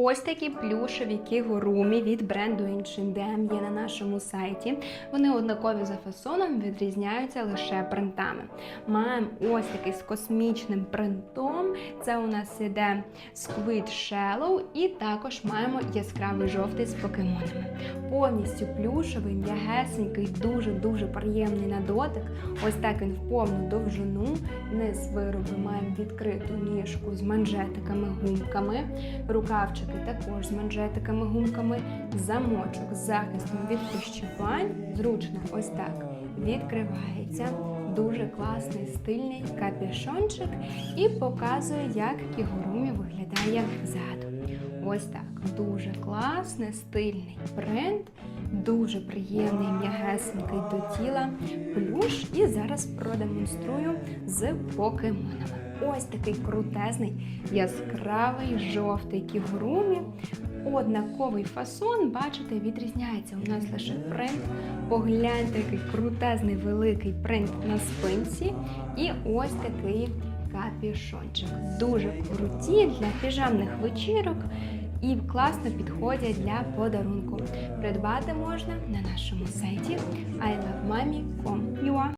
Ось такі плюшові кігурумі від бренду H&M є на нашому сайті. Вони однакові за фасоном, відрізняються лише принтами. Маємо ось такий з космічним принтом. Це у нас іде Squid Shallow, і також маємо яскравий жовтий з покемонами. Повністю плюшевий, м'ягесенький, дуже-дуже приємний на дотик. Ось так він в повну довжину. Низ вироби маємо відкриту ніжку з манжетиками, гумками. Рукавчики також з манжетиками, гумками, замочок з захистом від прищепань. Зручно ось так відкривається. Дуже класний стильний капюшончик і показує, як кігурумі виглядає ззаду. Ось так. Дуже класний, стильний принт, дуже приємний, м'ягесенький до тіла плюш. І зараз продемонструю з покемонами. Ось такий крутезний, яскравий жовтий кігурумі. Однаковий фасон, бачите, відрізняється. У нас лише принт. Погляньте, який крутезний великий принт на спинці. І ось такий капюшончик. Дуже круті для піжамних вечірок і класно підходять для подарунку. Придбати можна на нашому сайті ilovemami.com.ua